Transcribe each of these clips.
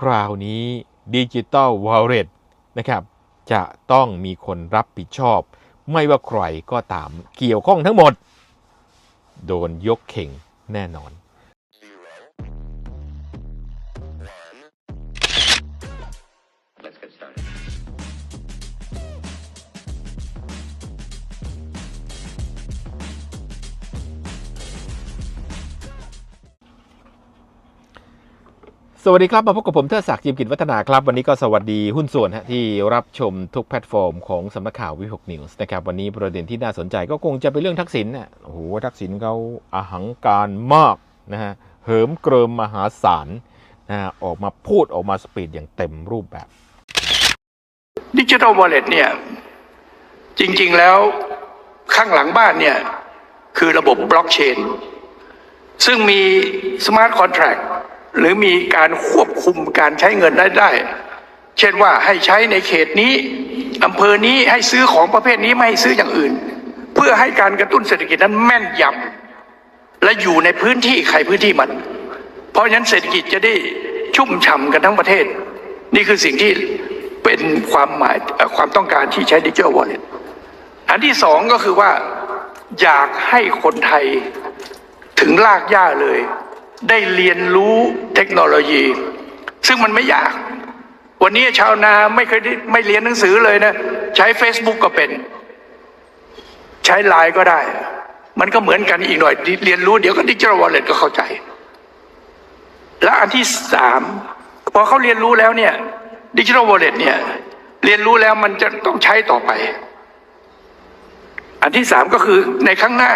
คราวนี้ดิจิตอลวอลเล็ตนะครับจะต้องมีคนรับผิดชอบ ไม่ว่าใครก็ตามเกี่ยวข้องทั้งหมด โดนยกเข่งแน่นอน สวัสดีครับ มาพบกับผมเทิดศักดิ์จิมกิจวัฒนาครับ วันนี้ก็สวัสดีหุ้นส่วนฮะที่รับชมทุกแพลตฟอร์มของสำนักข่าววิหกนิวส์นะครับวันนี้ประเด็นที่น่าสนใจก็คงจะเป็นเรื่องทักษิณน่ะโอ้โหทักษิณเขาอาหังการมากนะฮะเหิมเกริมมหาศาลนะฮะออกมาพูดออกมาสปีดอย่างเต็มรูปแบบดิจิทัลวอลเล็ตเนี่ย จริง ๆแล้วข้างหลังบ้านเนี่ย คือระบบบล็อกเชนซึ่งมีสมาร์ทคอนแท็ก หรือมีการควบคุมการใช้เงินได้ได้ เช่นว่าให้ใช้ในเขตนี้อำเภอนี้ให้ซื้อของประเภทนี้ไม่ให้ซื้ออย่างอื่น เพื่อให้การกระตุ้นเศรษฐกิจนั้นแม่นยำและอยู่ในพื้นที่ใครพื้นที่มัน เพราะฉะนั้นเศรษฐกิจจะได้ชุ่มฉ่ำกันทั้งประเทศ นี่คือสิ่งที่เป็นความหมายความต้องการที่ใช้ดิจิทัลวอลเล็ตอันที่สองก็คือว่าอยากให้คนไทยถึงลากย่าเลย ได้เรียนรู้เทคโนโลยี ซึ่งมันไม่ยาก วันนี้ชาวนาไม่เคยไม่เรียนหนังสือเลยนะ ใช้ Facebook ก็เป็น ใช้ไลน์ก็ได้ มันก็เหมือนกันอีกหน่อย เรียนรู้เดี๋ยวก็ดิจิทัลวอลเล็ตก็เข้าใจ และอันที่สามพอเขาเรียนรู้แล้วเนี่ยดิจิทัลวอลเล็ตเนี่ย เรียนรู้แล้วมันจะต้องใช้ต่อไป อันที่สามก็คือในข้างหน้า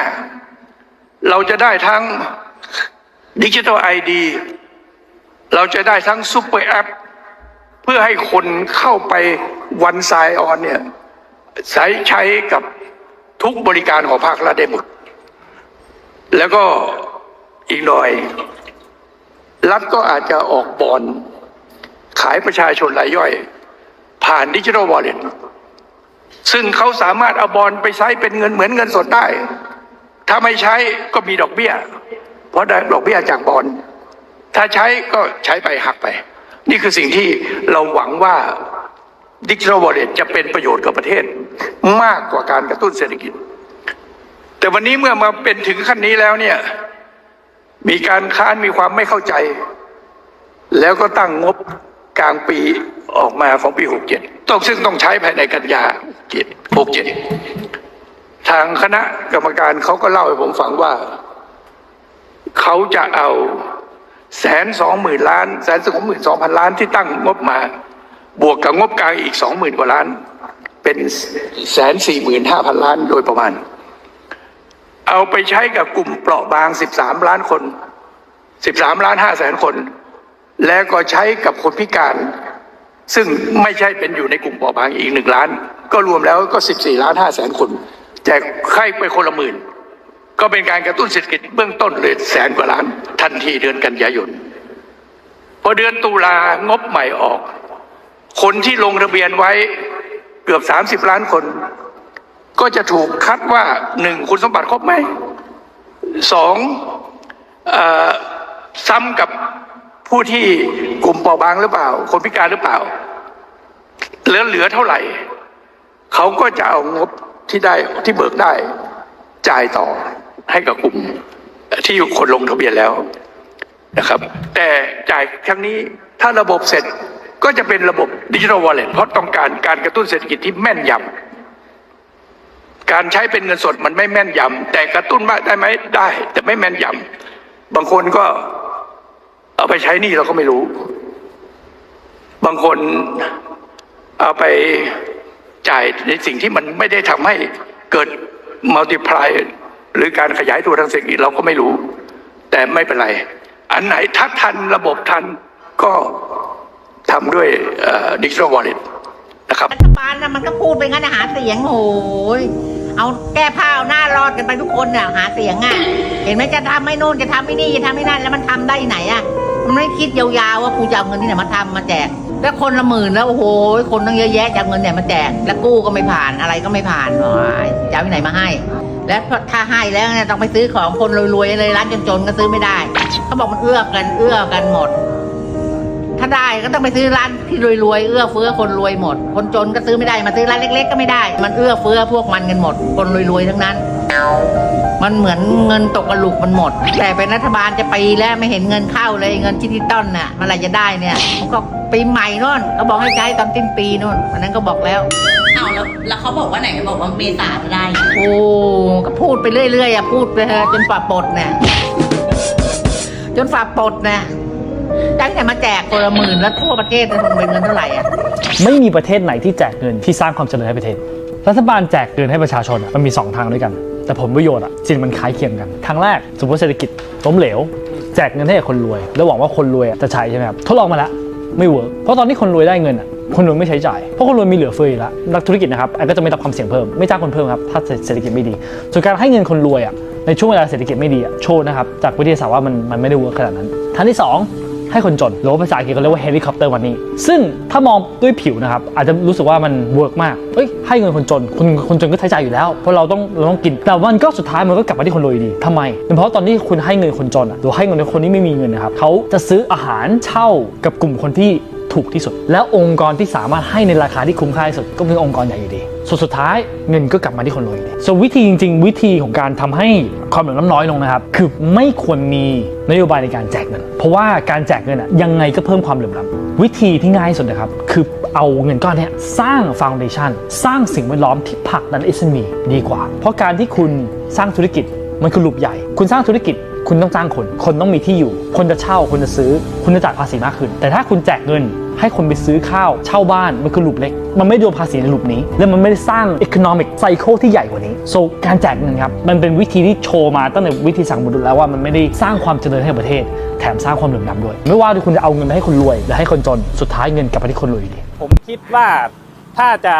เราจะได้ทั้ง ดิจิทัลไอดีเราจะได้ทั้งซุปเปอร์แอป เพื่อให้คนเข้าไปวันไซออนเนี่ยใช้ใช้กับทุกบริการของภาครัฐได้หมด แล้วก็อีกหน่อย รัฐก็อาจจะออกบอลขายประชาชนรายย่อย ผ่านดิจิทัลวอลเล็ตซึ่งเขาสามารถเอาบอลไปใช้เป็นเงินเหมือนเงินสดได้ ถ้าไม่ใช้ก็มีดอกเบี้ย เพราะได้ดอกเบี้ยจากบอลถ้าใช้ก็ใช้ไปหักไป นี่คือสิ่งที่เราหวังว่าดิจิทัลวอลเล็ตจะเป็นประโยชน์กับประเทศ มากกว่าการกระตุ้นเศรษฐกิจ แต่วันนี้เมื่อมาเป็นถึงขั้นนี้แล้วเนี่ย มีการค้านมีความไม่เข้าใจ แล้วก็ตั้งงบกลางปีออกมาของปี 67ต้องซึ่งต้องใช้ภายในกันยา67ทางคณะกรรมการเขาก็เล่าให้ผมฟังว่า เขาจะเอาแสนสองหมื่นล้านแสนสองหมื่นสองพันล้านที่ตั้งงบมา บวกกับงบกลางอีกสองหมื่นกว่าล้าน เป็นแสนสี่หมื่นห้าพันล้านโดยประมาณ เอาไปใช้กับกลุ่มเปราะบาง13ล้านคน13ล้าน5แสนคน แล้วก็ใช้กับคนพิการ ซึ่งไม่ใช่เป็นอยู่ในกลุ่มเปราะบางอีกหนึ่งล้าน ก็รวมแล้วก็14ล้าน5แสนคนแจกให้ไปคนละหมื่น ก็เป็นการกระตุ้นเศรษฐกิจเบื้องต้นเลยแสนกว่าล้าน ทันทีเดือนกันยายนพอเดือนตุลางบใหม่ออก คนที่ลงทะเบียนไว้เกือบ30ล้านคน ก็จะถูกคัดว่าหนึ่งคุณสมบัติครบไหมสองอซ้ำกับผู้ที่กลุ่มเปราะบางหรือเปล่า คนพิการหรือเปล่าเหลือเหลือเท่าไหร่ เขาก็จะเอางบที่ได้ที่เบิกได้จ่ายต่อ ให้กับกลุ่มที่อยู่คนลงทะเบียนแล้วนะครับ แต่จ่ายครั้งนี้ถ้าระบบเสร็จก็จะเป็นระบบดิจิทัลวอลเล็ตเพราะต้องการการกระตุ้นเศรษฐกิจที่แม่นยำการใช้เป็นเงินสดมันไม่แม่นยำแต่กระตุ้นมากได้ไหมได้ แต่ไม่แม่นยำบางคนก็เอาไปใช้นี่เราก็ไม่รู้ บางคนเอาไปจ่ายในสิ่งที่มันไม่ได้ทำให้เกิดมัลติพลาย หรือการขยายตัวทางเศรษฐกิจเราก็ไม่รู้ แต่ไม่เป็นไร อันไหนถ้าทันระบบทันก็ทำด้วยดิจิทัลวอลเล็ตนะครับรัฐบาลนะมันก็พูดไปงั้นหาเสียงโอ้ยเอาแก้ผ้าเอาหน้ารอดกันไปทุกคนน่ะหาเสียงอะ เห็นไหมจะทำไม่โน่นจะทำไม่นี่จะทำไม่นั่นแล้วมันทำได้ไหนอะมันไม่คิดยาวๆว่ากูจะเอาเงินที่ไหนมาทำมาแจกแล้วคนละหมื่นแล้วโอ้โหคนตั้งเยอะแยะจะเอาเงินเนี่ยมาแจกแล้วกู้ก็ไม่ผ่านอะไรก็ไม่ผ่านโอ้ยจะเอาที่ไหนมาให้ แล้วถ้าให้แล้วเนี่ยต้องไปซื้อของคนรวยๆเลยร้านจนๆก็ซื้อไม่ได้ เขาบอกมันเอื้อกัน เอื้อกันหมด ถ้าได้ก็ต้องไปซื้อร้านที่รวยๆเอื้อเฟื้อคนรวยหมด คนจนก็ซื้อไม่ได้มาซื้อร้านเล็ก ๆ ก็ไม่ได้ มันเอื้อเฟื้อพวกมันกันหมด คนรวยๆทั้งนั้น มันเหมือนเงินตกกระลุกมันหมด แต่เป็นรัฐบาลจะปีแล้วไม่เห็นเงินเข้าเลยเงินดิจิตอลน่ะมื่อะไรจะได้เนี่ยก็ปีใหม่นู่นเขาบอกให้ใช้ตอนสิ้นปีนู่นวันนั้นก็บอกแล้ว เอาแล้วแล้วเขาบอกว่าไหนบอกว่าเมษาจะได้ โอ้ก็พูดไปเรื่อยๆอะพูดไปเถอะจนฝ่าปลดเนี่ยจนฝ่าปลดเนี่ยตั้งแต่มาแจกคนละหมื่นแล้วทั่วประเทศมันเป็นเงินเท่าไหร่อะไม่มีประเทศไหนที่แจกเงินที่สร้างความเจริญให้ประเทศ รัฐบาลแจกเงินให้ประชาชนอะมันมี 2 ทางด้วยกัน แต่ผลประโยชน์อะจริงมันคล้ายเคียงกัน ทางแรกสมมติเศรษฐกิจล้มเหลว แจกเงินให้กับคนรวย แล้วหวังว่าคนรวยอะจะใช้ใช่ไหมครับทดลองมาแล้วไม่เวิร์กเพราะตอนที่คนรวยได้เงินอะ คนรวยไม่ใช้จ่าย เพราะคนรวยมีเหลือเฟืออยู่แล้วนักธุรกิจนะครับอันก็จะไม่รับความเสี่ยงเพิ่ม ไม่จ้างคนเพิ่มครับ ถ้าเศรษฐกิจไม่ดี ส่วนการให้เงินคนรวยอะ ในช่วงเวลาเศรษฐกิจไม่ดีอะโชว์นะครับ จากวิทยาศาสตร์ว่ามันมันไม่ได้เวิร์กขนาดนั้น ทางที่สองให้คนจน หรือว่าภาษาอังกฤษเขาเรียกว่าเฮลิคอปเตอร์วันนี้ ซึ่งถ้ามองด้วยผิวนะครับ อาจจะรู้สึกว่ามันเวิร์กมาก เอ้ย ให้เงินคนจน คนคนจนก็ใช้จ่ายอยู่แล้ว เพราะเราต้องเราต้องกิน แต่มันก็สุดท้ายมันก็กลับมาที่คนรวยดีทำไมเป็นเพราะตอนที่คุณให้เงินคนจนหรือให้เงินคนที่ไม่มีเงินนะครับเขาจะซื้ออาหารเช่ากับกลุ่มคนที่ ถูกที่สุด แล้วองค์กรที่สามารถให้ในราคาที่คุ้มค่าที่สุด ก็เป็นองค์กรใหญ่อยู่ดีส่วนสุดท้ายเงินก็กลับมาที่คนรวยอยู่ดีส่วนวิธีจริง ๆ วิธีของการทำให้ความเหลื่อมล้ำน้อยลงนะครับคือไม่ควรมีนโยบายในการแจกเงิน เพราะว่าการแจกเงินอะยังไงก็เพิ่มความเหลื่อมล้ำวิธีที่ง่ายสุดนะครับคือเอาเงินก้อนนี้สร้างฟ u n เดชันสร้างสิ่งแวดล้อมที่ผลักดัน SME ดีกว่า เพราะการที่คุณสร้างธุรกิจมันคือลูปใหญ่ คุณสร้างธุรกิจคุณต้องจ้างคน คนต้องมีที่อยู่ คนจะเช่า คนจะซื้อ คุณจะจ่ายภาษีมากขึ้น แต่ถ้าคุณแจกเงิน ให้คนไปซื้อข้าวเช่าบ้านมันคือลูปเล็ก มันไม่โดนภาษีในลูปนี้ และมันไม่ได้สร้าง economic cycle ที่ใหญ่กว่านี้ so การแจกเงินครับ มันเป็นวิธีที่โชว์มาตั้งแต่วิธีสั่งบุรุษแล้วว่ามันไม่ได้สร้างความเจริญให้ประเทศ แถมสร้างความเหลื่อมล้ำด้วย ไม่ว่าคุณจะเอาเงินไปให้คนรวยหรือให้คนจนสุดท้ายเงินกลับไปที่คนรวยอยู่ดีผมคิดว่าถ้าจะ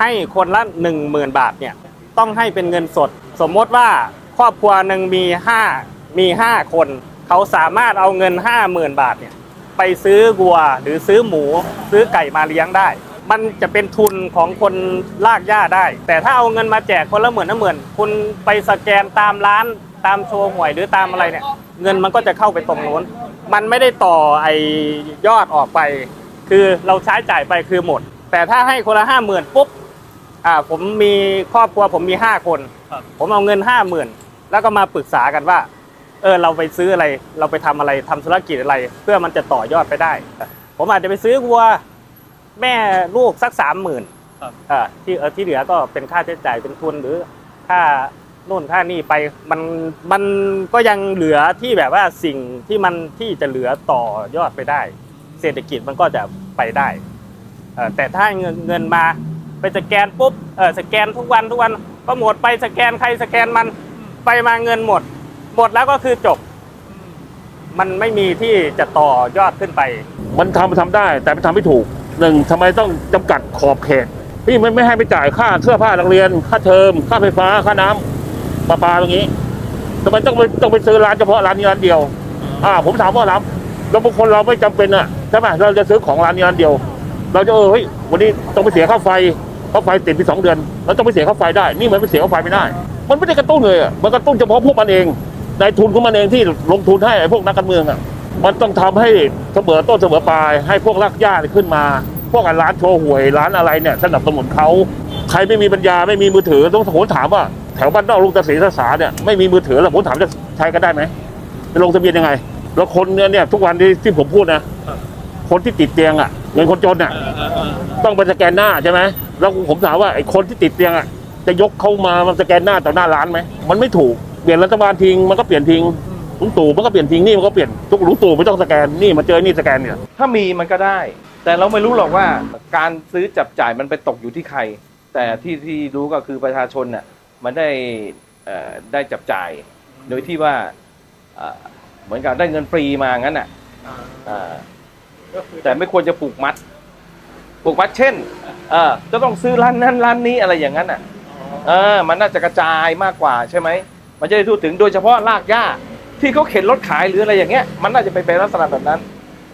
ให้คนละหนึ่งหมื่นบาทเนี่ยต้องให้เป็นเงินสด สมมติว่าครอบครัวหนึ่งมีห้ามีห้าคน เขาสามารถเอาเงินห้าหมื่นบาทเนี่ย ไปซื้อวัวหรือซื้อหมู ซื้อไก่มาเลี้ยงได้ มันจะเป็นทุนของคนลากหญ้าได้ แต่ถ้าเอาเงินมาแจกคนละหมื่นละหมื่นคุณไปสแกนตามร้านตามโชว์หวยหรือตามอะไรเนี่ย เงินมันก็จะเข้าไปตรงโน้น มันไม่ได้ต่อไอยอดออกไป คือเราใช้จ่ายไปคือหมด แต่ถ้าให้คนละห้าหมื่นปุ๊บอ่าผมมีครอบครัวผมมีห้าคน ผมเอาเงินห้าหมื่นแล้วก็มาปรึกษากันว่า เออเราไปซื้ออะไร เราไปทำอะไรทำธุรกิจอะไร เพื่อมันจะต่อยอดไปได้ ผมอาจจะไปซื้อวัวแม่ลูกสักสามหมื่นอ่าที่เออที่เหลือก็เป็นค่าใช้จ่ายเป็นทุนหรือค่านู่นค่านี่ไปมันมันก็ยังเหลือที่แบบว่าสิ่งที่มันที่จะเหลือต่อยอดไปได้ เศรษฐกิจมันก็จะไปได้เอ่อแต่ถ้าเงินเงินมาไปสแกนปุ๊บเออสแกนทุกวันทุกวันก็หมดไปสแกนใครสแกนมันไปมาเงินหมด หมดแล้วก็คือจบ มันไม่มีที่จะต่อยอดขึ้นไป มันทำทำได้ แต่มันทำไม่ถูกหนึ่งทำไมต้องจำกัดขอบเขตพี่ไม่ไม่ให้ไปจ่ายค่าเสื้อผ้านักเรียน ค่าเทอม ค่าไฟฟ้า ค่าน้ำประปาตรงนี้ทำไมต้องไปต้องไปซื้อร้านเฉพาะร้านนี้ร้านเดียว อ่า ผมถามว่าร้านแล้วบางคนเราไม่จำเป็นอะใช่ไหมเราจะซื้อของร้านนี้ร้านเดียว เราจะเออเฮ้ยวันนี้ต้องไปเสียค่าไฟค่าไฟติดไปสองเดือนเราต้องไปเสียค่าไฟได้ นี่มันไม่เสียค่าไฟไม่ได้ มันไม่ได้กระตุ้นเลยอะมันกระตุ้นเฉพาะพวกมันเอง นายทุนของมันเองที่ลงทุนให้ไอ้พวกนักการเมืองอะมันต้องทำให้เสมอต้นเสมอปลาย ให้พวกรากญาเนี่ยขึ้นมา พวกร้านโชว์หวยร้านอะไรเนี่ยสนับสนุนเขาใครไม่มีปัญญาไม่มีมือถือต้องผมถามว่าแถวบ้านนอกลุงตะศรีตะสาเนี่ยไม่มีมือถือแล้วผมถามจะใช้กันได้ไหมจะลงทะเบียนยังไง แล้วคนเนี่ยเนี่ยทุกวันที่ที่ผมพูดนะคนที่ติดเตียงอะเงินคนจนอะต้องไปสแกนหน้าใช่ไหมแล้วผมถามว่าไอ้คนที่ติดเตียงอะจะยกเข้ามามันสแกนหน้าต่อหน้าร้านไหมมันไม่ถูก เปลี่ยนรัฐบาลทิ้งมันก็เปลี่ยนทิ้งลุงตู่มันก็เปลี่ยนทิ้งนี่มันก็เปลี่ยนทุกลุงตู่ไม่ต้องสแกนนี่มาเจอนี่สแกนเนี่ยถ้ามีมันก็ได้ แต่เราไม่รู้หรอกว่าการซื้อจับจ่ายมันไปตกอยู่ที่ใคร แต่ที่ที่รู้ก็คือประชาชนน่ะมันได้เอ่อได้จับจ่าย โดยที่ว่าเอ่อเหมือนกับได้เงินฟรีมางั้นน่ะอ่าแต่ไม่ควรจะปลูกมัดปลูกมัดเช่นเออจะต้องซื้อร้านนั้นร้านนี้อะไรอย่างนั้นน่ะเออมันน่าจะกระจายมากกว่าใช่ไหม มันจะได้ทั่วถึงโดยเฉพาะรากหญ้าที่เขาเข็นรถขายหรืออะไรอย่างเงี้ยมันน่าจะไปเป็นลักษณะแบบนั้น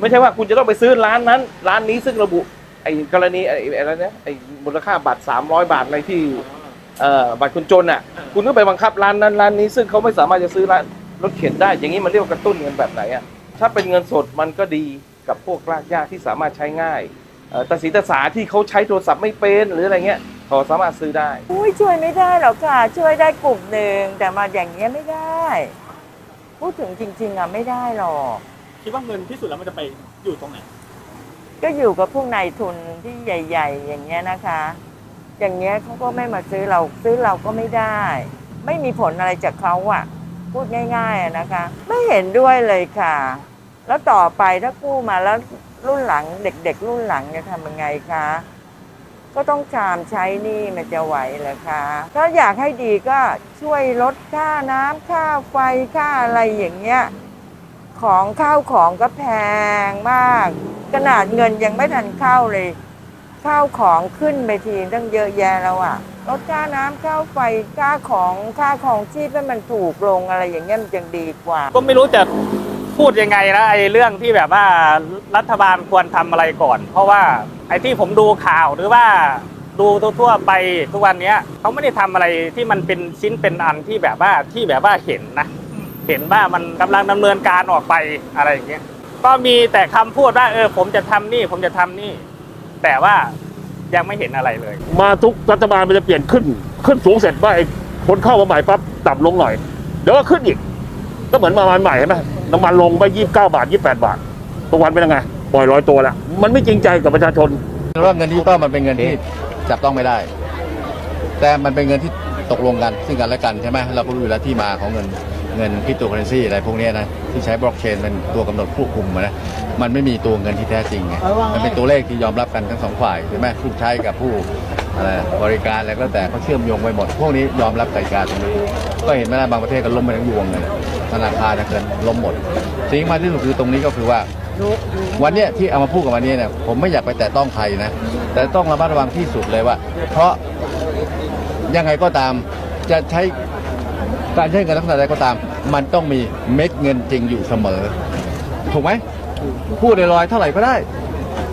ไม่ใช่ว่าคุณจะต้องไปซื้อร้านนั้น ร้านนี้ซึ่งระบุไอ้กรณีไอ้อะไรนะไอ้มูลค่าบัตรสามร้อยบาทอะไรที่เอ่อบัตรคนจนอะ คุณก็ไปบังคับร้านนั้นร้านนี้ซึ่งเขาไม่สามารถจะซื้อร้านรถเข็นได้ อย่างนี้มันเรียกว่ากระตุ้นเงินแบบไหนอะถ้าเป็นเงินสดมันก็ดีกับพวกรากหญ้าที่สามารถใช้ง่าย ตาสีตาสาที่เขาใช้โทรศัพท์ไม่เป็นหรืออะไรเงี้ยเขาสามารถซื้อได้อุ้ยช่วยไม่ได้หรอกค่ะ ช่วยได้กลุ่มหนึ่งแต่มาอย่างเงี้ยไม่ได้ พูดถึงจริง ๆอะไม่ได้หรอกคิดว่าเงินที่สุดแล้วมันจะไปอยู่ตรงไหนก็อยู่กับพวกนายทุนที่ใหญ่ ๆ อย่างเงี้ยนะคะ อย่างเงี้ยเขาก็ไม่มาซื้อเราซื้อเราก็ไม่ได้ ไม่มีผลอะไรจากเขาอะพูดง่ายๆอะนะคะ ไม่เห็นด้วยเลยค่ะ แล้วต่อไปถ้ากู้มาแล้ว รุ่นหลังเด็กๆ รุ่นหลังจะทำยังไงคะ ก็ต้องชามใช้หนี่มันจะไหวเหรอคะถ้าอยากให้ดีก็ช่วยลดค่าน้ำค่าไฟค่าอะไรอย่างเงี้ยของข้าวของก็แพงมาก ขนาดเงินยังไม่ทันเข้าเลยข้าวของขึ้นไปทีตั้งเยอะแยะแล้วอะลดค่าน้ำค่าไฟค่าของค่าของชีพให้มันถูกลงอะไรอย่างเงี้ยมันยังดีกว่า ก็ไม่รู้จะ พูดยังไงนะไอ้เรื่องที่แบบว่ารัฐบาลควรทำอะไรก่อน เพราะว่าไอ้ที่ผมดูข่าวหรือว่าดูทั่วๆไปทุกวันนี้เขาไม่ได้ทำอะไรที่มันเป็นชิ้นเป็นอันที่แบบว่าที่แบบว่าเห็นนะ เห็นว่ามันกำลังดำเนินการออกไปอะไรอย่างเงี้ยก็มีแต่คำพูดว่าเออผมจะทำนี่ผมจะทำนี่ แต่ว่ายังไม่เห็นอะไรเลย มาทุกรัฐบาลมันจะเปลี่ยนขึ้น ขึ้นสูงเสร็จว่าไอ้คนเข้ามาใหม่ปั๊บต่ำลงหน่อยเดี๋ยวก็ขึ้นอีก ก็เหมือนมาใหม่ใช่ไหม น้ำมันลงไปยี่สิบเก้าบาทยี่สิบแปดบาททุกวันเป็นยังไงปล่อยลอยตัวแล้วมันไม่จริงใจกับประชาชนว่าเงินดิจิตอลมันเป็นเงินที่จับต้องไม่ได้ แต่มันเป็นเงินที่ตกลงกันซึ่งกันและกันใช่ไหมเราก็รู้อยู่แล้วที่มาของเงินเงินคริปโตเคอเรนซีอะไรพวกเนี้ยนะที่ใช้บล็อกเชนเป็นตัวกำหนดควบคุมอะนะมันไม่มีตัวเงินที่แท้จริงไงมันเป็นตัวเลขที่ยอมรับกันทั้งสองฝ่ายใช่ไหมผู้ใช้กับผู้ อะไรบริการอะไรก็แล้วแต่เขาเชื่อมโยงไปหมด พวกนี้ยอมรับกติกาตรงนี้ ก็เห็นไหมนะบางประเทศก็ล้มไปทั้งยวงเลยธนาคารนะเกินล้มหมดสิ่งมาที่สุดคือตรงนี้ก็คือว่า วันเนี้ยที่เอามาพูดกับวันนี้เนี่ยผมไม่อยากไปแตะต้องใครนะ แต่ต้องระมัดระวังที่สุดเลยว่า เพราะยังไงก็ตามจะใช้การใช้เงินลักษณะใดก็ตาม มันต้องมีเม็ดเงินจริงอยู่เสมอ ถูกไหมพูดลอยๆเท่าไหร่ก็ได้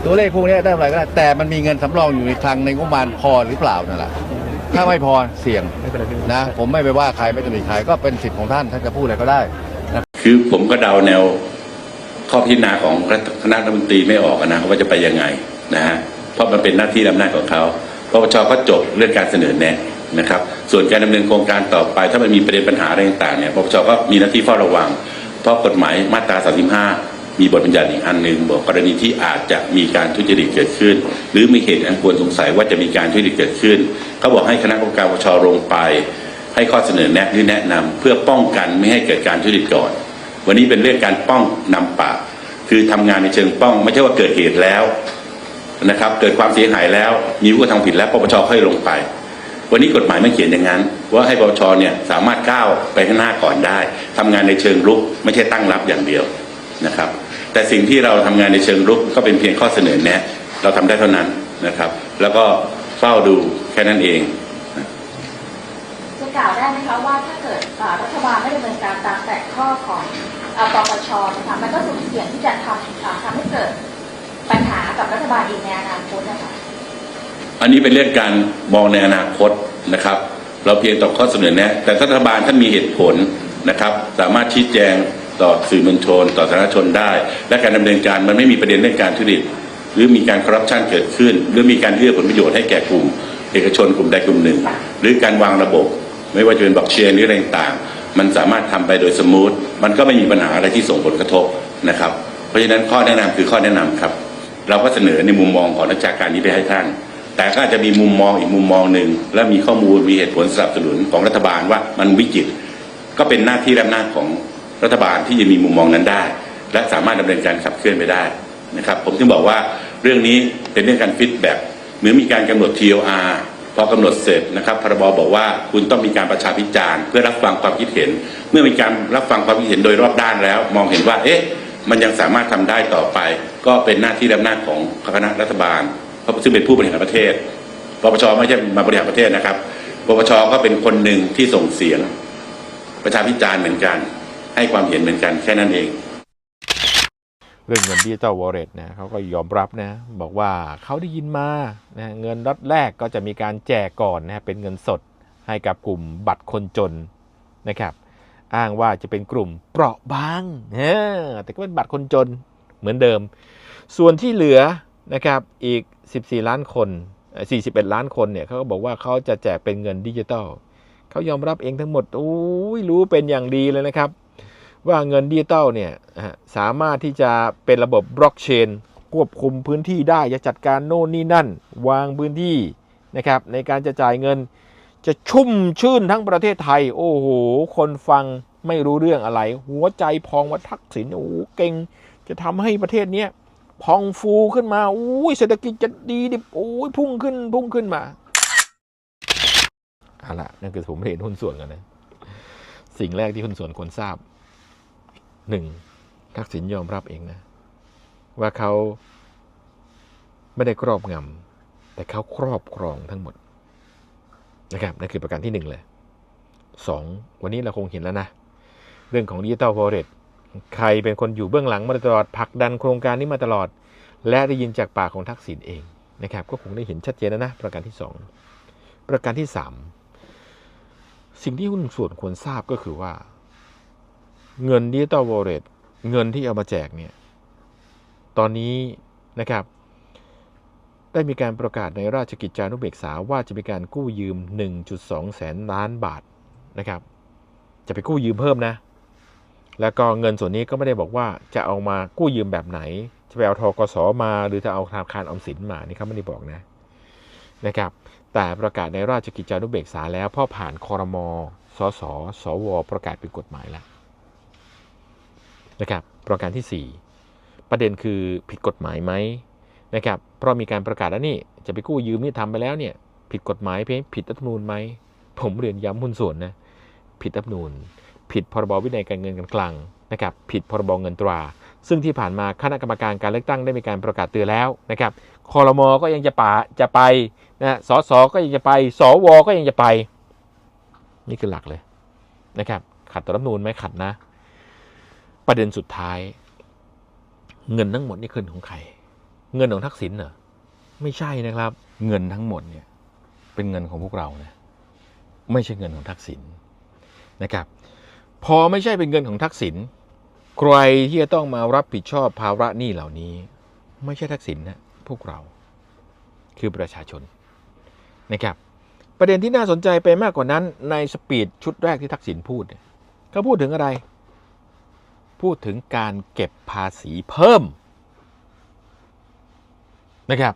ตัวเลขพวกนี้ได้เท่าไหร่ก็ได้แต่มันมีเงินสำรองอยู่ในคลังในงบประมาณพอหรือเปล่านั่นแหละถ้าไม่พอเสี่ยงนะผมไม่ไปว่าใครไม่ตำหนิใครก็เป็นสิทธิ์ของท่านท่านจะพูดอะไรก็ได้นะคือผมก็เดาแนวข้อพิจารณาของคณะรัฐมนตรีไม่ออกนะว่าจะไปยังไงนะฮะเพราะมันเป็นหน้าที่อำนาจของเขาปปชก็จบเรื่องการเสนอแนะนะครับ ส่วนการดำเนินโครงการต่อไป ถ้ามันมีประเด็นปัญหาอะไรต่างๆเนี่ยปปชก็มีหน้าที่เฝ้าระวัง เพราะกฎหมายมาตรา 35 มีบทบัญญัติอีกอันหนึ่งบอกกรณีที่อาจจะมีการทุจริตเกิดขึ้น หรือมีเหตุอันควรสงสัยว่าจะมีการทุจริตเกิดขึ้นเขาบอกให้คณะกรรมการปชลงไป ให้ข้อเสนอแนะหรือแนะนำเพื่อป้องกันไม่ให้เกิดการทุจริตก่อน วันนี้เป็นเรื่องการป้องนำปราบคือทำงานในเชิงป้อง ไม่ใช่ว่าเกิดเหตุแล้วนะครับ เกิดความเสียหายแล้วมีผู้กระทำผิดแล้วปปชค่อยลงไป วันนี้กฎหมายไม่เขียนอย่างนั้น ว่าให้ปปชเนี่ยสามารถก้าวไปข้างหน้าก่อนได้ทำงานในเชิงรุกไม่ใช่ตั้งรับอย่างเดียวนะครับ แต่สิ่งที่เราทำงานในเชิงรุกก็เป็นเพียงข้อเสนอแนะ เราทำได้เท่านั้นนะครับ แล้วก็เฝ้าดูแค่นั้นเองจะกล่าวได้ไหมคะว่าถ้าเกิดอ่ารัฐบาลไม่ดำเนินการตามแปดข้อของอ่าปปชนะคะมันก็สุ่มเสี่ยงที่จะทำอ่าทำให้เกิดปัญหากับรัฐบาลอีกในอนาคตนะคะอันนี้เป็นเรื่องการมองในอนาคตนะครับ เราเพียงต่อข้อเสนอแนะแต่ถ้ารัฐบาลท่านมีเหตุผลนะครับ สามารถชี้แจง ต่อสื่อมวลชน ต่อสาธารณชนได้ และการดำเนินการมันไม่มีประเด็นเรื่องการทุจริตหรือมีการคอร์รัปชันเกิดขึ้น หรือมีการเรียกผลประโยชน์ให้แก่กลุ่ม เอกชนกลุ่มใดกลุ่มหนึ่ง หรือการวางระบบ ไม่ว่าจะเป็นบล็อกเชนหรืออะไรต่างๆ มันสามารถทำไปโดยสมูทมันก็ไม่มีปัญหาอะไรที่ส่งผลกระทบนะครับ เพราะฉะนั้นข้อแนะนำคือข้อแนะนำครับ เราก็เสนอในมุมมองของนักวิชาการนี้ไปให้ท่านแต่ก็อาจจะมีมุมมองอีกมุมมองหนึ่ง และมีข้อมูลมีเหตุผลสนับสนุนของรัฐบาลว่ามันวิจิตก็เป็นหน้าที่และอำนาของ รัฐบาลที่จะมีมุมมองนั้นได้ และสามารถดำเนินการขับเคลื่อนไปได้นะครับผมถึงบอกว่าเรื่องนี้เป็นเรื่องการฟีดแบ็กเหมือนมีการกำหนด TOR พอกำหนดเสร็จนะครับพรบบอกว่าคุณต้องมีการประชาพิจารณ์เพื่อรับฟังความคิดเห็น เมื่อมีการรับฟังความคิดเห็นโดยรอบด้านแล้ว มองเห็นว่า เอ๊ะ มันยังสามารถทำได้ต่อไป ก็เป็นหน้าที่และอำนาจของคณะรัฐบาลเพราะซึ่งเป็นผู้บริหารประเทศปปชไม่ใช่มาบริหารประเทศนะครับปปชก็เป็นคนหนึ่งที่ส่งเสียง ประชาพิจารณ์เหมือนกัน ให้ความเห็นเหมือนกันแค่นั้นเอง เรื่องเงินดิจิตอลวอลเล็ตนะเขาก็ยอมรับนะ บอกว่าเขาได้ยินมานะเงินรัดแรกก็จะมีการแจกก่อนนะเป็นเงินสดให้กับกลุ่มบัตรคนจนนะครับ อ้างว่าจะเป็นกลุ่มเปราะบางเออแต่ก็เป็นบัตรคนจนเหมือนเดิม ส่วนที่เหลือนะครับอีก 14 ล้านคน 41 ล้านคนเนี่ยเขาก็บอกว่าเขาจะแจกเป็นเงินดิจิตอลเขายอมรับเองทั้งหมดโอ้ยรู้เป็นอย่างดีเลยนะครับ ว่าเงินดิจิตอลเนี่ยสามารถที่จะเป็นระบบบล็อกเชนควบคุมพื้นที่ได้จะจัดการโน่นนี่นั่น วางพื้นที่นะครับในการจะจ่ายเงินจะชุ่มชื่นทั้งประเทศไทย โอ้โห คนฟังไม่รู้เรื่องอะไร หัวใจพองว่าทักษิณโอ้เก่ง จะทำให้ประเทศเนี้ยพองฟูขึ้นมาอุ้ยเศรษฐกิจจะดีดิโอ้ยพุ่งขึ้นพุ่งขึ้นมาอาละนั่นคือผมเห็นหุ้นส่วนกันนะ สิ่งแรกที่หุ้นส่วนควรทราบ หนึ่งทักษิณยอมรับเองนะ ว่าเขาไม่ได้ครอบงำแต่เขาครอบครองทั้งหมดนะครับนั่นคือประการที่หนึ่งเลยสองวันนี้เราคงเห็นแล้วนะ เรื่องของดิจิตอลวอลเล็ตใครเป็นคนอยู่เบื้องหลังมาตลอดผลักดันโครงการนี้มาตลอด และได้ยินจากปากของทักษิณเองนะครับ ก็คงได้เห็นชัดเจนแล้วนะ ประการที่สองประการที่สามสิ่งที่หุ้นส่วนควรทราบก็คือว่า เงินดิจิตอลวอลเล็ตเงินที่เอามาแจกเนี่ย ตอนนี้นะครับ ได้มีการประกาศในราชกิจจานุเบกษาว่าจะมีการกู้ยืม 1.2 แสนล้านบาทนะครับ จะไปกู้ยืมเพิ่มนะ แล้วก็เงินส่วนนี้ก็ไม่ได้บอกว่าจะเอามากู้ยืมแบบไหน จะไปเอาทกสมาหรือจะเอาธนาคารออมสินมานี่เขาไม่ได้บอกนะนะครับ แต่ประกาศในราชกิจจานุเบกษาแล้วพ่อผ่านคอรมอสสสว ประกาศเป็นกฎหมายแล้ว นะครับประการที่ 4 ประเด็นคือผิดกฎหมายไหมนะครับเพราะมีการประกาศแล้วนี่จะไปกู้ยืมนี่ทำไปแล้วเนี่ยผิดกฎหมายเพียงผิดรัฐธรรมนูญไหมผมเรียนย้ำหุ้นส่วนนะผิดรัฐธรรมนูญ ผิดพรบวินัยการเงินการคลังนะครับผิดพรบเงินตรา ซึ่งที่ผ่านมาคณะกรรมการการเลือกตั้งได้มีการประกาศเตือนแล้วนะครับคอรมอก็ยังจะป่าจะไปนะสสก็ยังจะไป สวก็ยังจะไป นี่คือหลักเลยนะครับขัดต่อรัฐธรรมนูญไหมขัดนะ ประเด็นสุดท้าย เงินทั้งหมดนี่คืนของใคร เงินของทักษิณเหรอไม่ใช่นะครับ เงินทั้งหมดเนี่ยเป็นเงินของพวกเรานะไม่ใช่เงินของทักษิณนะครับ พอไม่ใช่เป็นเงินของทักษิณใครที่จะต้องมารับผิดชอบภาระหนี้เหล่านี้ ไม่ใช่ทักษิณนะพวกเราคือประชาชนนะครับ ประเด็นที่น่าสนใจไปมากกว่านั้นในสปีดชุดแรกที่ทักษิณพูดเนี่ยเขาพูดถึงอะไร พูดถึงการเก็บภาษีเพิ่มนะครับ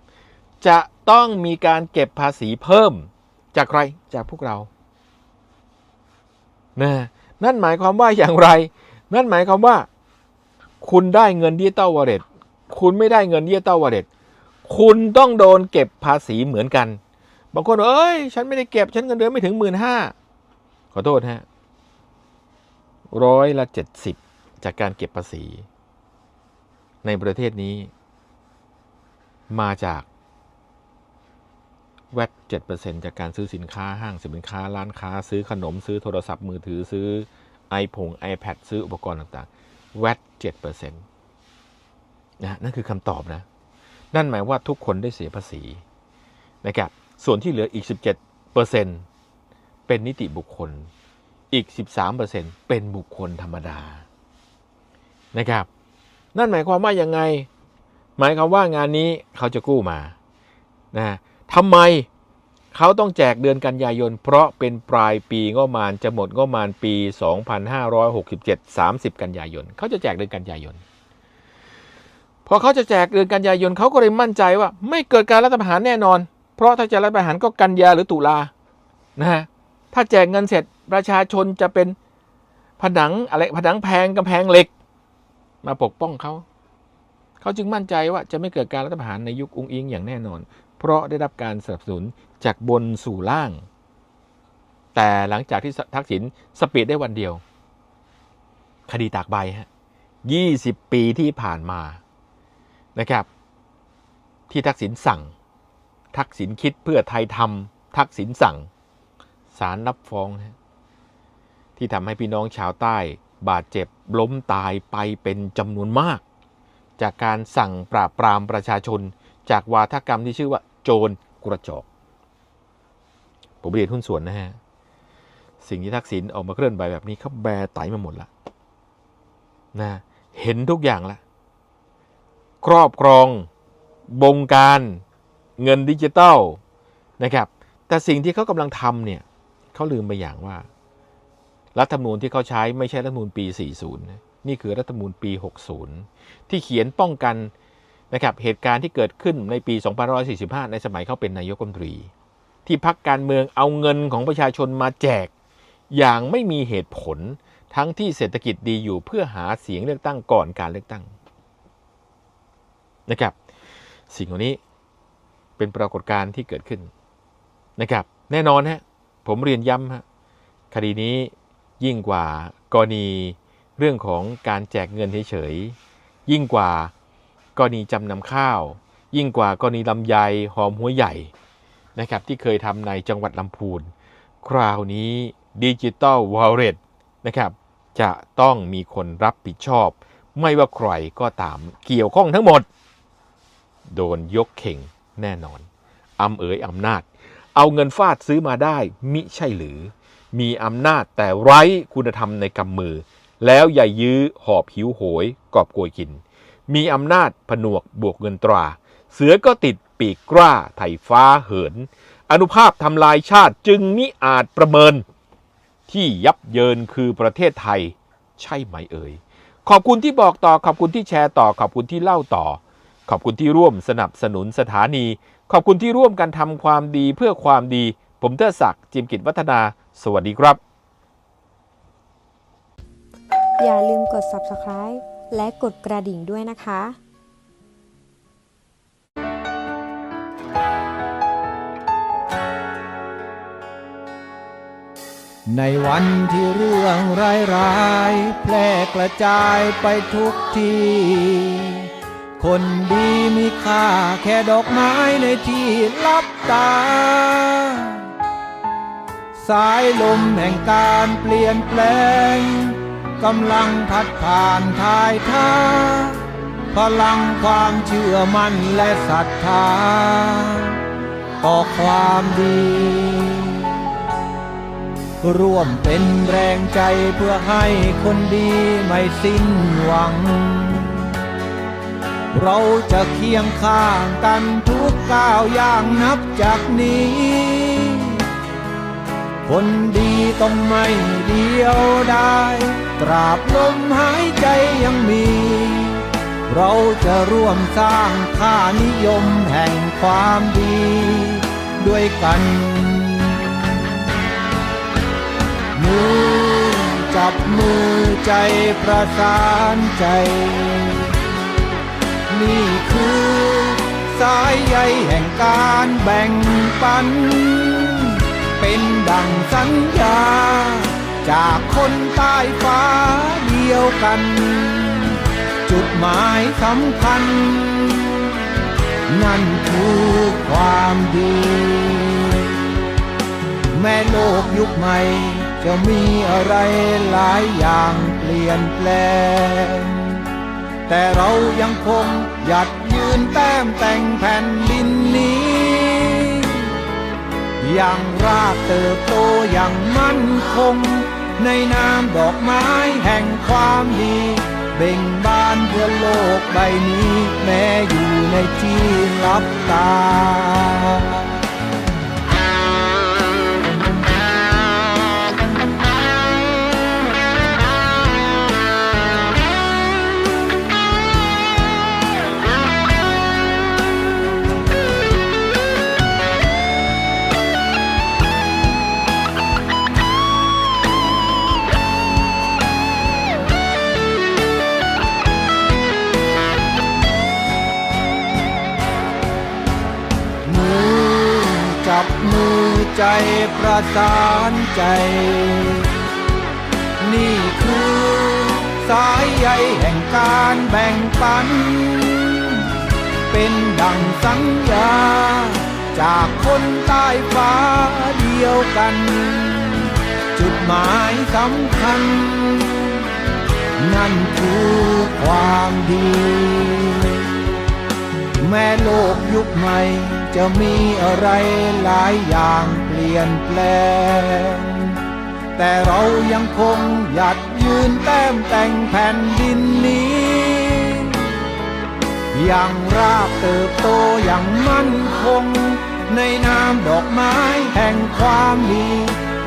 จะต้องมีการเก็บภาษีเพิ่มจากใครจากพวกเรานะนั่นหมายความว่าอย่างไร นั่นหมายความว่า คุณได้เงินดิจิตอลวอลเล็ตคุณไม่ได้เงินดิจิตอลวอลเล็ตคุณต้องโดนเก็บภาษีเหมือนกัน บางคนเอ้ย ฉันไม่ได้เก็บ ฉันเงินเดือนไม่ถึงหมื่นห้าขอโทษฮะร้อยละเจ็ดสิบ จากการเก็บภาษี ในประเทศนี้ มาจากแวดเจ็ดเปอร์เซ็นจากการซื้อสินค้าห้างสินค้าร้านค้า ซื้อขนมซื้อโทรศัพท์มือถือซื้อ iPhone iPad ซื้ออุปกรณ์ต่างๆแวดเจ็ดเปอร์เซ็นต์นะนั่นคือคำตอบนะ นั่นหมายว่าทุกคนได้เสียภาษีนะครับส่วนที่เหลืออีก 17เปอร์เซ็นต์เป็นนิติบุคคล อีก 13เปอร์เซ็นต์เป็นบุคคลธรรมดา นะครับ นั่นหมายความว่ายังไง หมายความว่างานนี้เขาจะกู้มานะทำไมเขาต้องแจกเดือนกันยายน เพราะเป็นปลายปีงบประมาณจะหมดงบประมาณปี 2567 30 กันยายนเขาจะแจกเดือนกันยายนพอเขาจะแจกเดือนกันยายนเขาก็เลยมั่นใจว่า ไม่เกิดการรัฐประหารแน่นอน เพราะถ้าจะรัฐประหารก็กันยาหรือตุลานะฮะถ้าแจกเงินเสร็จประชาชนจะเป็นผนังอะไรผนังแพงกำแพงเหล็ก มาปกป้องเขา เขาจึงมั่นใจว่าจะไม่เกิดการรัฐประหารในยุคอุ้งอิงอย่างแน่นอน เพราะได้รับการสนับสนุนจากบนสู่ล่าง แต่หลังจากที่ทักษิณสปีดได้วันเดียว คดีตากใบฮะ20ปีที่ผ่านมานะครับ ที่ทักษิณสั่ง ทักษิณคิดเพื่อไทยทำทักษิณสั่งศาลรับฟ้อง ที่ทำให้พี่น้องชาวใต้ บาดเจ็บล้มตายไปเป็นจำนวนมาก จากการสั่งปราบปรามประชาชน จากวาทกรรมที่ชื่อว่าโจรกระจอกผมเรียนหุ้นส่วนนะฮะ สิ่งที่ทักษิณออกมาเคลื่อนไหวแบบนี้เขาแบร์ไตมาหมดละนะเห็นทุกอย่างละ ครอบครอง บงการ เงินดิจิตอลนะครับ แต่สิ่งที่เขากำลังทำเนี่ยเขาลืมไปอย่างว่า รัฐธรรมนูญที่เขาใช้ไม่ใช่รัฐธรรมนูญปี 40นะนี่คือรัฐธรรมนูญปี 60 ที่เขียนป้องกันนะครับเหตุการณ์ที่เกิดขึ้นในปี 2545 ในสมัยเขาเป็นนายกรัฐมนตรี ที่พักการเมืองเอาเงินของประชาชนมาแจก อย่างไม่มีเหตุผลทั้งที่เศรษฐกิจดีอยู่เพื่อหาเสียงเลือกตั้งก่อนการเลือกตั้งนะครับสิ่งเหล่านี้เป็นปรากฏการณ์ที่เกิดขึ้นนะครับแน่นอนฮะผมเรียนย้ำฮะคดีนี้ ยิ่งกว่ากรณีเรื่องของการแจกเงินเฉยๆ ยิ่งกว่ากรณีจำนำข้าว ยิ่งกว่ากรณีลำไยหอมหัวใหญ่นะครับที่เคยทำในจังหวัดลำพูน คราวนี้ดิจิตอลวอลเล็ตนะครับจะต้องมีคนรับผิดชอบ ไม่ว่าใครก็ตามเกี่ยวข้องทั้งหมด โดนยกเข่งแน่นอนอำเอ๋ยอำนาจ เอาเงินฟาดซื้อมาได้มิใช่หรือ มีอำนาจแต่ไร้คุณธรรมในกำมือ แล้วอย่ายื้อหอบหิวโหยกอบโกยกิน มีอำนาจผนวกบวกเงินตรา เสือก็ติดปีกกล้าไถฟ้าเหิน อนุภาพทำลายชาติจึงมิอาจประเมิน ที่ยับเยินคือประเทศไทย ใช่ไหมเอ่ยขอบคุณที่บอกต่อขอบคุณที่แชร์ต่อขอบคุณที่เล่าต่อ ขอบคุณที่ร่วมสนับสนุนสถานี ขอบคุณที่ร่วมกันทำความดีเพื่อความดี ผมเทอศักดิ์จิมกิจวัฒนา สวัสดีครับ อย่าลืมกด subscribe และกดกระดิ่งด้วยนะคะในวันที่เรื่องร้ายๆแพร่กระจายไปทุกที่คนดีมีค่าแค่ดอกไม้ในที่ลับตา สายลมแห่งการเปลี่ยนแปลงกำลังพัดผ่านทายท่าพลังความเชื่อมั่นและศรัทธาต่อความดี ร่วมเป็นแรงใจเพื่อให้คนดีไม่สิ้นหวัง เราจะเคียงข้างกันทุกก้าวอย่างนับจากนี้ คนดีต้องไม่เดียวได้ตราบลมหายใจยังมี เราจะร่วมสร้างค่านิยมแห่งความดี ด้วยกันมือจับมือใจประสานใจ นี่คือสายใยแห่งการแบ่งปัน เป็นดังสัญญา จากคนใต้ฟ้าเดียวกัน จุดหมายสำคัญ นั่นคือความดี แม้โลกยุคใหม่จะมีอะไรหลายอย่างเปลี่ยนแปลง แต่เรายังคงหยัดยืนแต้มแต่งแผ่นดินนี้ อย่างรากเติบโตอย่างมั่นคง ในนามดอกไม้แห่งความดี เบ่งบานเพื่อโลกใบนี้ แม้อยู่ในที่ลับตา ใจประสานใจ นี่คือสายใยแห่งการแบ่งปัน เป็นดังสัญญา จากคนใต้ฟ้าเดียวกัน จุดหมายสำคัญ นั่นคือความดี แม้โลกยุคใหม่ จะมีอะไรหลายอย่างเปลี่ยนแปลง แต่เรายังคงหยัดยืนแต้มแต่งแผ่นดินนี้อย่างรากเติบโตอย่างมั่นคง ในน้ำดอกไม้แห่งความดี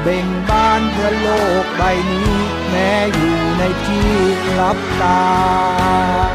เบ่งบานเพื่อโลกใบนี้ แม้อยู่ในที่ลับตา